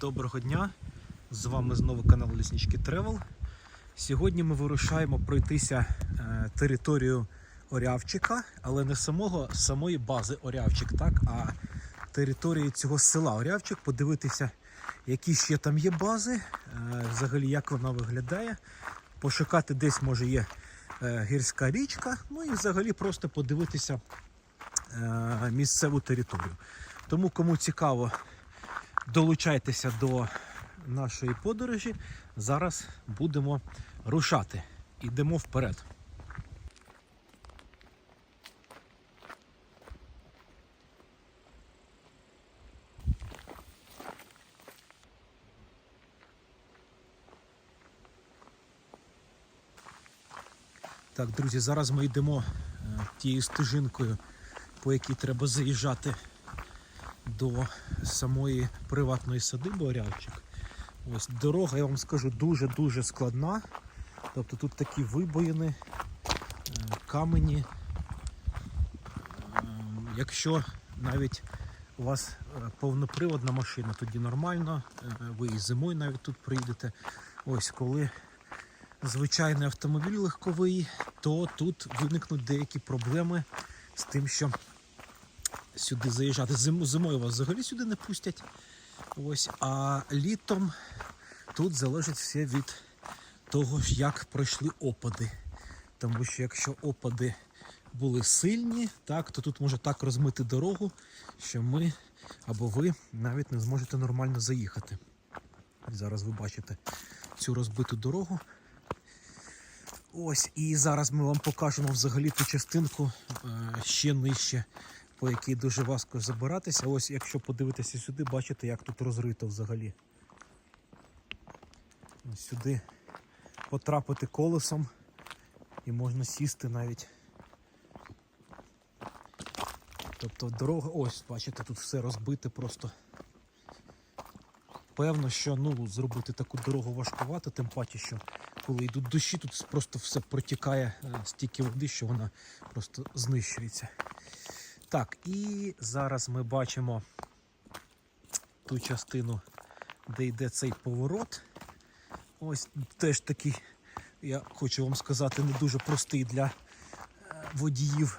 Доброго дня! З вами знову канал Ліснички Тревел. Сьогодні ми вирушаємо пройтися е, територію Орявчика, але не самого самої бази Орявчик, так, а території цього села Орявчик, подивитися, які ще там є бази, е, взагалі як вона виглядає, пошукати десь може є е, гірська річка, ну і взагалі просто подивитися місцеву територію. Тому кому цікаво, долучайтеся до нашої подорожі. Зараз будемо рушати. Йдемо вперед. Так, друзі, зараз ми йдемо е, тією стежинкою, по якій треба заїжджати до самої приватної садиби Орявчик. Ось дорога, я вам скажу, дуже-дуже складна. Тобто тут такі вибоїни, е, камені. Е, Якщо навіть у вас е, повноприводна машина, тоді нормально. Ви і зимою навіть тут приїдете. Ось коли звичайний автомобіль легковий, то тут виникнуть деякі проблеми з тим, що сюди заїжджати. Зим, зимою вас взагалі сюди не пустять. Ось, а літом тут залежить все від того, як пройшли опади. Тому що якщо опади були сильні, так, то тут може так розмити дорогу, що ми або ви навіть не зможете нормально заїхати. Зараз ви бачите цю розбиту дорогу. Ось, і зараз ми вам покажемо взагалі ту частинку е, ще нижче, по якій дуже важко забиратися. Ось, якщо подивитися сюди, бачите, як тут розрито взагалі. Сюди потрапити колесом і можна сісти навіть. Тобто дорога, ось, бачите, тут все розбите просто. Певно, що ну, зробити таку дорогу важкувато, тим паче, що коли йдуть дощі, тут просто все протікає е, стільки води, що вона просто знищується. Так, і зараз ми бачимо ту частину, де йде цей поворот. Ось теж такий, я хочу вам сказати, не дуже простий для е, водіїв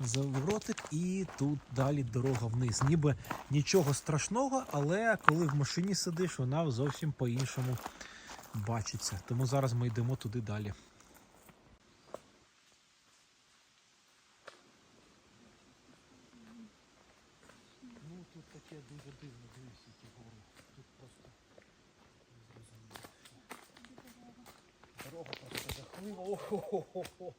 заворотик, і тут далі дорога вниз. Ніби нічого страшного, але коли в машині сидиш, вона зовсім по-іншому бачиться. Тому зараз ми йдемо туди далі. ho, ho, ho.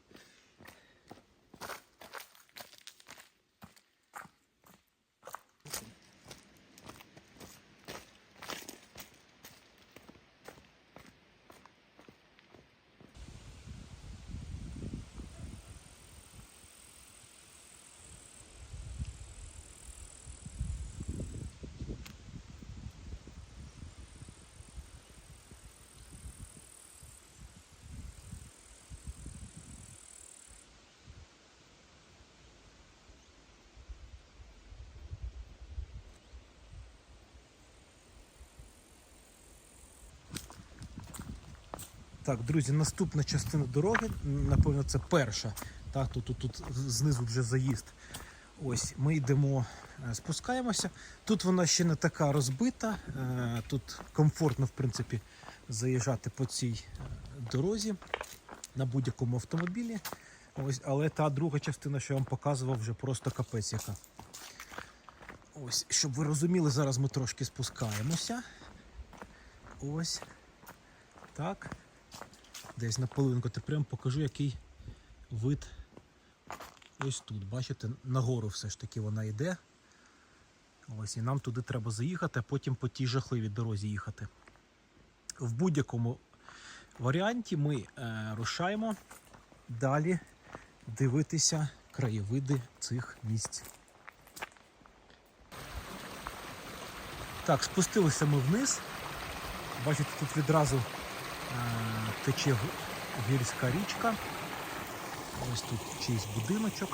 Так, друзі, наступна частина дороги, напевно, це перша. Так, тут, тут, тут знизу вже заїзд. Ось ми йдемо, е, спускаємося. Тут вона ще не така розбита. е, Тут комфортно, в принципі, заїжджати по цій е, дорозі на будь-якому автомобілі. Ось, але та друга частина, що я вам показував, вже просто капець яка. Ось, щоб ви розуміли, зараз ми трошки спускаємося. Ось. Так десь на половинку. Тепер я вам покажу, який вид ось тут. Бачите, нагору все ж таки вона йде. Ось, і нам туди треба заїхати, а потім по тій жахливій дорозі їхати. В будь-якому варіанті ми е, рушаємо далі дивитися краєвиди цих місць. Так, спустилися ми вниз. Бачите, тут відразу тече гірська річка. Ось тут чийсь будиночок.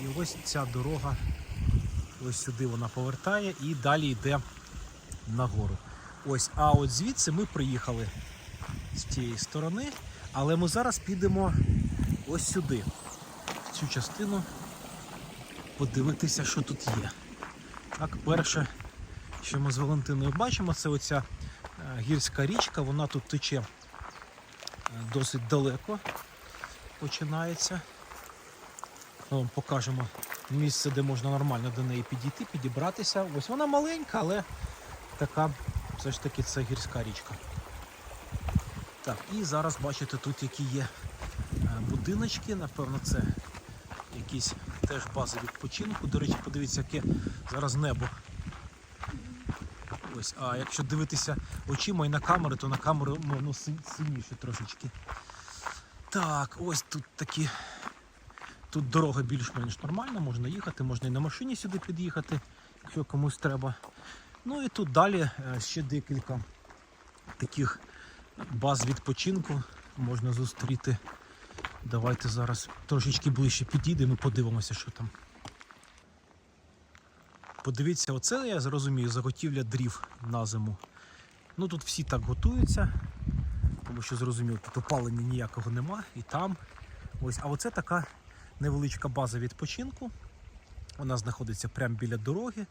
І ось ця дорога, ось сюди вона повертає і далі йде нагору. Ось, а от звідси ми приїхали з тієї сторони, але ми зараз підемо ось сюди, в цю частину, подивитися, що тут є. Так, перше, що ми з Валентиною бачимо, це оця е, гірська річка, вона тут тече е, досить далеко починається. Ми вам покажемо місце, де можна нормально до неї підійти, підібратися. Ось вона маленька, але така, все ж таки, це гірська річка. Так, і зараз бачите тут які є е, будиночки, напевно, це якісь теж бази відпочинку. До речі, подивіться, яке зараз небо. Ось, а якщо дивитися очима і на камери, то на камеру ну, ну, сильніше трошечки. Так, ось тут такі. Тут дорога більш-менш нормальна, можна їхати, можна і на машині сюди під'їхати, якщо комусь треба. Ну і тут далі е, ще декілька таких баз відпочинку можна зустріти. Давайте зараз трошечки ближче підійдемо і подивимося, що там. Подивіться, оце я зрозумію, заготівля дрів на зиму. Ну тут всі так готуються, тому що зрозуміло, тут опалення ніякого нема і там. Ось, а оце така невеличка база відпочинку. Вона знаходиться прямо біля дороги.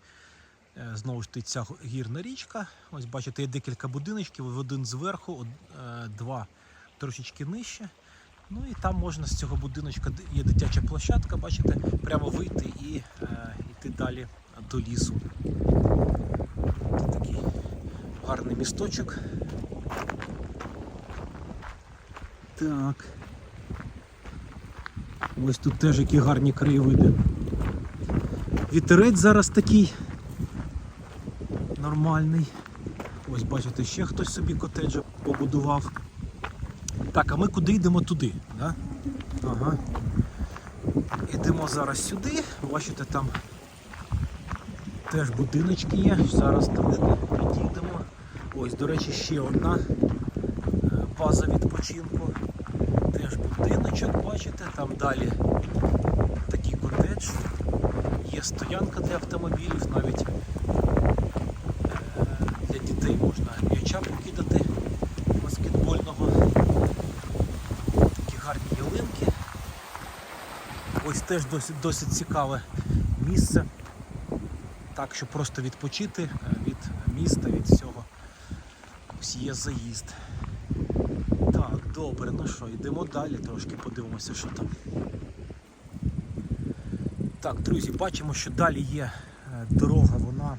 Е, Знову ж таки, ця гірна річка. Ось бачите, є декілька будиночків, один зверху, е, два трошечки нижче. Ну і там можна з цього будиночка є дитяча площадка, бачите, прямо вийти і е, йти далі до лісу. Це такий гарний місточок. Так. Ось тут теж які гарні краєвиди. Вітерець зараз такий нормальний. Ось бачите, ще хтось собі котеджа побудував. Так, а ми куди йдемо туди? Да? Ага. Йдемо зараз сюди. Бачите, там теж будиночки є. Зараз там підійдемо. Ось, до речі, ще одна е, база відпочинку. Теж будиночок, бачите, там далі такий котедж. Є стоянка для автомобілів, навіть е, для дітей можна м'яча покидати баскетбольного. Такі гарні ялинки. Ось теж досить, досить цікаве місце. Так, щоб просто відпочити е, від міста, від всього. Ось є заїзд. Так, добре, ну що, йдемо далі, трошки подивимося, що там. Так, друзі, бачимо, що далі є е, дорога, вона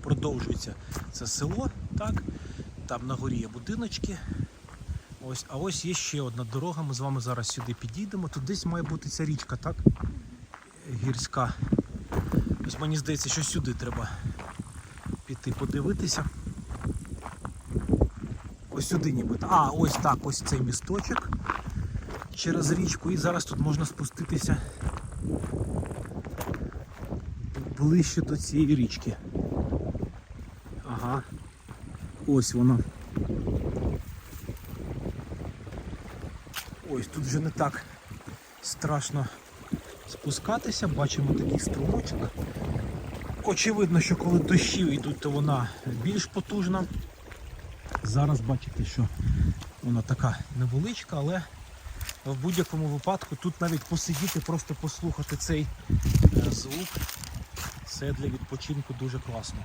продовжується. Це село, так? Там на горі є будиночки. Ось, а ось є ще одна дорога. Ми з вами зараз сюди підійдемо. Тут десь має бути ця річка, так? Гірська. Ось мені здається, що сюди треба піти подивитися. Ось сюди нібито. А, ось так, ось цей місточок через річку. І зараз тут можна спуститися ближче до цієї річки. Ага. Ось вона. Ось тут вже не так страшно спускатися. Бачимо такий струмочок. Очевидно, що коли дощі йдуть, то вона більш потужна. Зараз бачите, що вона така невеличка, але в будь-якому випадку тут навіть посидіти, просто послухати цей е, звук. Це для відпочинку дуже класно.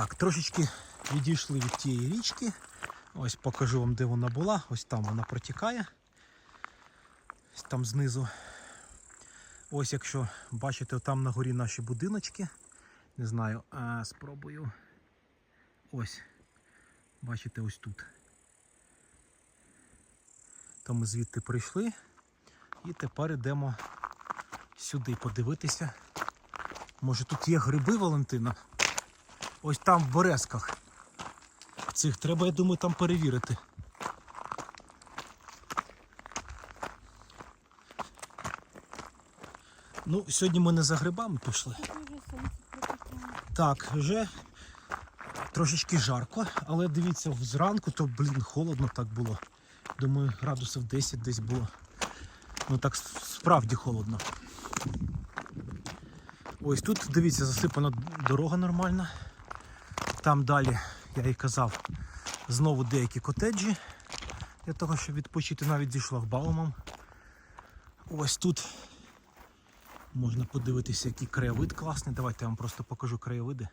Так, трошечки відійшли від тієї річки. Ось покажу вам, де вона була. Ось там вона протікає. Ось там знизу. Ось якщо бачите, там на горі наші будиночки. Не знаю, а спробую. Ось. Бачите, ось тут. То ми звідти прийшли. І тепер йдемо сюди подивитися. Може тут є гриби, Валентина? Ось там в Березках. Цих треба, я думаю, там перевірити. Ну, сьогодні ми не за грибами пішли. Так, вже трошечки жарко, але дивіться, зранку то, блін, холодно так було. Думаю, градусів 10 десь було. Ну так справді холодно. Ось тут, дивіться, засипана дорога нормальна. Там далі, я і казав, знову деякі котеджі для того, щоб відпочити навіть зі шлагбаумом. Ось тут можна подивитися, який краєвид класний. Давайте я вам просто покажу краєвиди.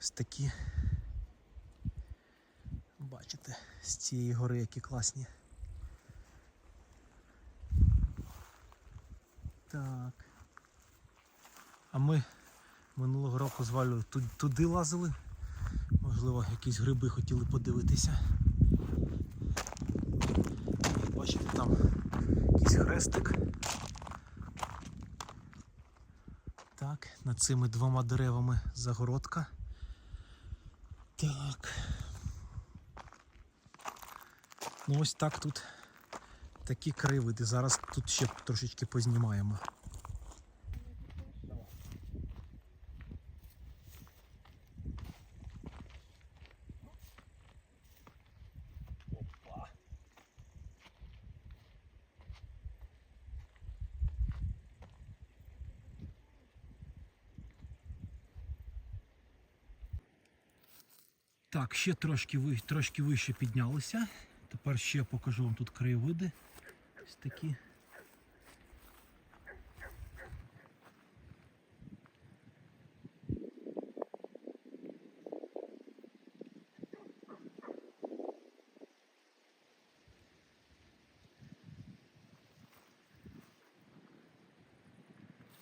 Ось такі. Бачите, з цієї гори які класні. Так. А ми минулого року з Валею ту- туди лазили. Можливо, якісь гриби хотіли подивитися. Бачите, там якийсь хрестик. Так, над цими двома деревами загородка. Так. Ну ось так тут такі краєвиди. Зараз тут ще трошечки познімаємо. Так, ще трошки, трошки вище піднялися. Тепер ще покажу вам тут краєвиди. Ось такі.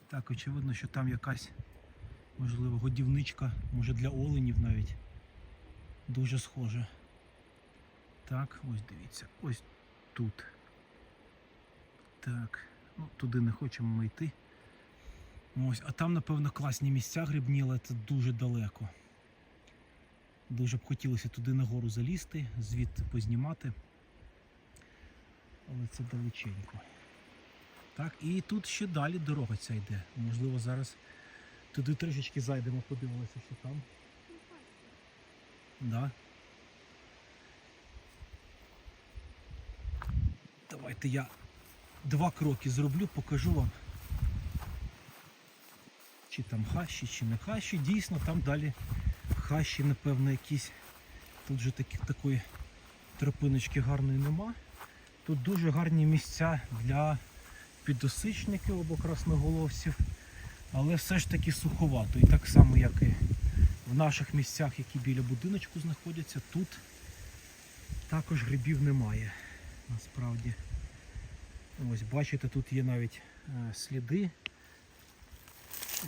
Так, очевидно, що там якась, можливо, годівничка, може для оленів навіть. Дуже схоже. Так, ось дивіться, ось тут. Так, ну туди не хочемо ми йти. Ось, а там, напевно, класні місця грибні, але це дуже далеко. Дуже б хотілося туди нагору залізти, звідти познімати. Але це далеченько. Так, і тут ще далі дорога ця йде. Можливо, зараз туди трішечки зайдемо, подивимося, що там. Да. Давайте я два кроки зроблю, покажу вам. Чи там хащі, чи не хащі. Дійсно, там далі хащі, напевно, якісь. Тут же такі, такої тропиночки гарної нема. Тут дуже гарні місця для підосичників або красноголовців, але все ж таки суховато. І так само, як і в наших місцях, які біля будиночку знаходяться, тут також грибів немає. Насправді. Ось, бачите, тут є навіть е, сліди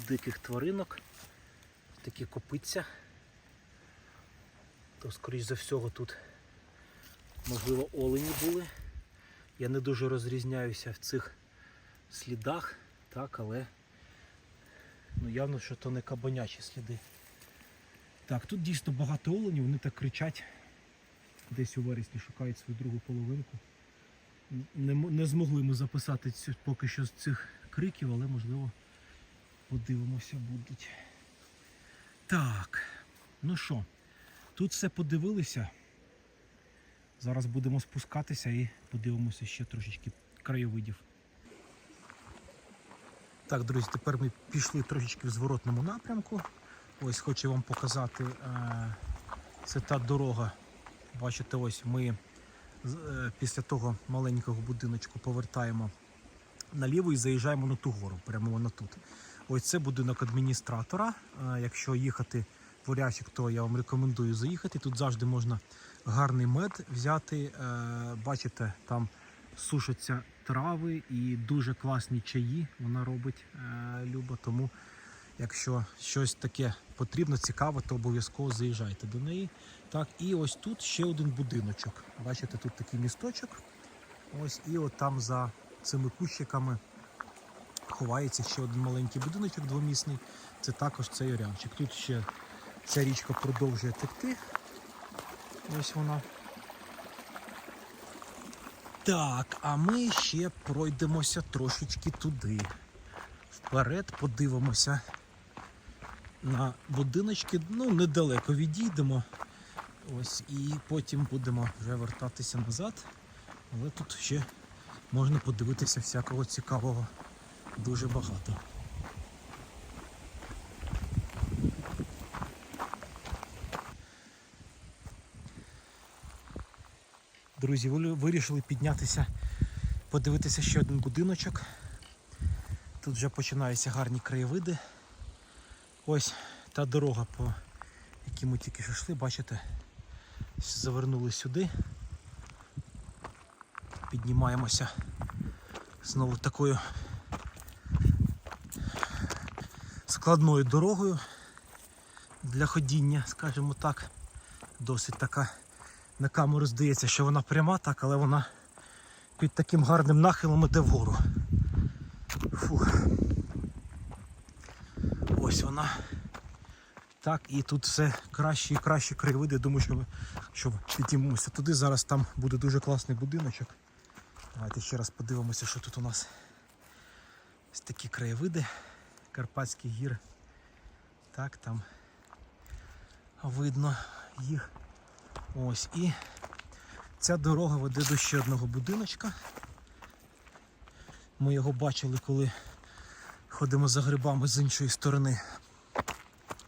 диких тваринок, такі копиця. То, скоріш за всього, тут, можливо, олені були. Я не дуже розрізняюся в цих слідах, так, але ну, явно, що то не кабанячі сліди. Так, тут дійсно багато оленів, вони так кричать. Десь у вересні шукають свою другу половинку. Не, не змогли ми записати цю, поки що з цих криків, але можливо подивимося будуть. Так, ну що, тут все подивилися. Зараз будемо спускатися і подивимося ще трошечки краєвидів. Так, друзі, тепер ми пішли трошечки в зворотному напрямку. Ось хочу вам показати, е, це та дорога. Бачите, ось ми після того маленького будиночку повертаємо наліво і заїжджаємо на ту гору, прямо вона тут. Ось це будинок адміністратора. Е, Якщо їхати в Орящик, то я вам рекомендую заїхати. Тут завжди можна гарний мед взяти. Е, Бачите, там сушаться трави і дуже класні чаї вона робить, е, Люба. Тому Якщо щось таке потрібно, цікаве, то обов'язково заїжджайте до неї. Так, і ось тут ще один будиночок. Бачите, тут такий місточок. Ось і от там за цими кущиками ховається ще один маленький будиночок двомісний. Це також цей орявчик. Тут ще ця річка продовжує текти. Ось вона. Так, а ми ще пройдемося трошечки туди. Вперед подивимося на будиночки. Ну, недалеко відійдемо. Ось, і потім будемо вже вертатися назад. Але тут ще можна подивитися всякого цікавого дуже багато. Друзі, ви- вирішили піднятися, подивитися ще один будиночок. Тут вже починаються гарні краєвиди. Ось та дорога, по якій ми тільки що йшли, бачите, завернули сюди. Піднімаємося знову такою складною дорогою для ходіння, скажімо так. Досить така на камеру здається, що вона пряма, так, але вона під таким гарним нахилом іде вгору. Фух. Ось вона. Так, і тут все краще і краще краєвиди. Думаю, що що підіймемося туди. Зараз там буде дуже класний будиночок. Давайте ще раз подивимося, що тут у нас. Ось такі краєвиди Карпатські гір. Так, там видно їх. Ось і ця дорога веде до ще одного будиночка. Ми його бачили, коли ходимо за грибами з іншої сторони,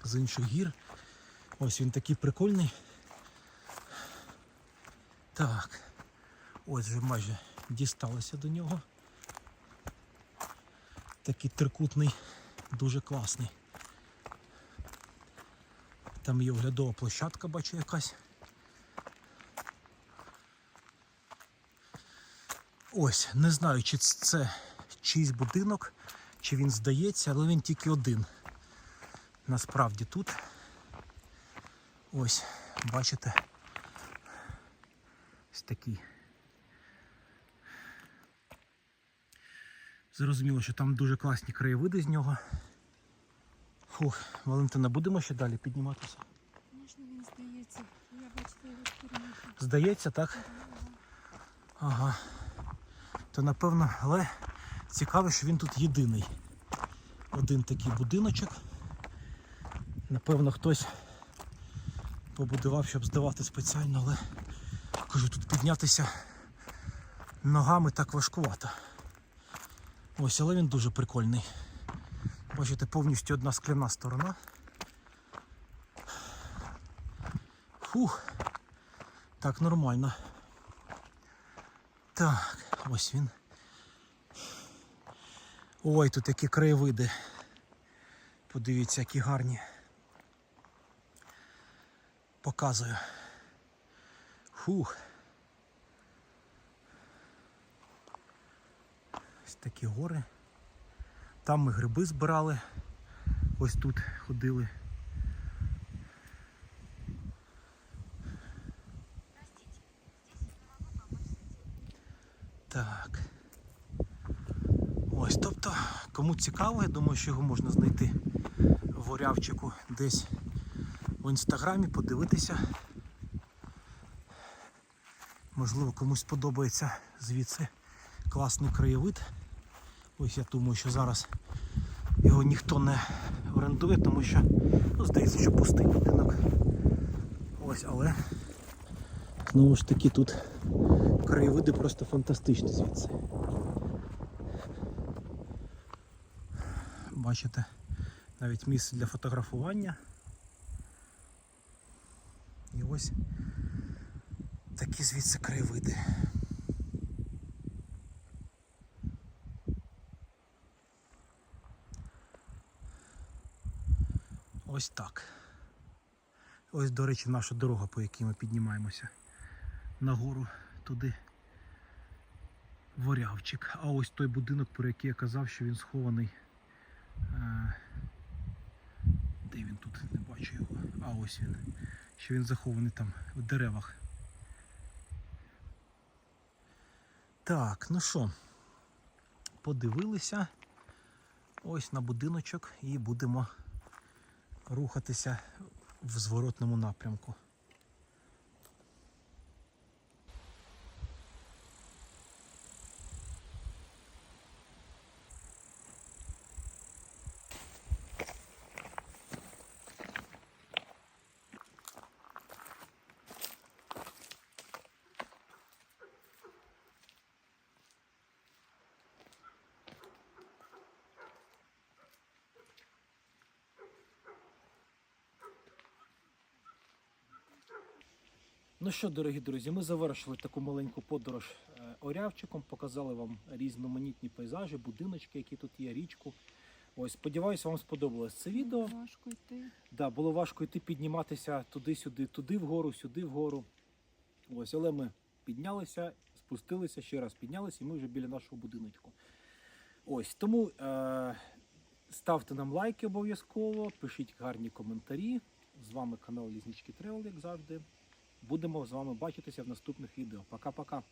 з інших гір. Ось він такий прикольний. Так, ось вже майже дісталися до нього. Такий трикутний, дуже класний. Там є оглядова площадка, бачу якась. Ось, не знаю, чи це чийсь будинок, чи він здається, але він тільки один. Насправді тут. Ось, бачите. Ось такий. Зрозуміло, що там дуже класні краєвиди з нього. Фух, Валентина, будемо ще далі підніматися? Звісно, він здається. Я бачила його сторінку. Здається, так? Ага. То напевно, але цікаво, що він тут єдиний. Один такий будиночок. Напевно, хтось побудував, щоб здавати спеціально, але кажу, тут піднятися ногами так важкувато. Ось, але він дуже прикольний. Бачите, повністю одна скляна сторона. Фух. Так, нормально. Так, ось він. Ой, тут які краєвиди. Подивіться, які гарні. Показую. Фух. Ось такі гори. Там ми гриби збирали. Ось тут ходили. Так. Ось, тобто, кому цікаво, я думаю, що його можна знайти в Орявчику десь в інстаграмі, подивитися. Можливо, комусь подобається звідси класний краєвид. Ось я думаю, що зараз його ніхто не орендує, тому що ну, здається, що пустий будинок. Ось, але знову ж таки тут краєвиди просто фантастичні звідси. Бачите, навіть місце для фотографування. І ось такі звідси краєвиди. Ось так. Ось, до речі, наша дорога, по якій ми піднімаємося нагору туди. Ворявчик. А ось той будинок, про який я казав, що він схований е, Де він тут? Не бачу його. А ось він. Що він захований там в деревах. Так, ну що, подивилися ось на будиночок і будемо рухатися в зворотному напрямку. Ну що, дорогі друзі, ми завершили таку маленьку подорож е, орявчиком, показали вам різноманітні пейзажі, будиночки, які тут є, річку. Ось, сподіваюся, вам сподобалось це відео. Важко йти. Да, було важко йти підніматися туди-сюди, туди вгору, сюди вгору. Ось, але ми піднялися, спустилися, ще раз піднялися, і ми вже біля нашого будиночку. Ось тому е- ставте нам лайки обов'язково, пишіть гарні коментарі. З вами канал Лізнички Тревел, як завжди. Будемо з вами бачитися в наступних відео. Пока-пока.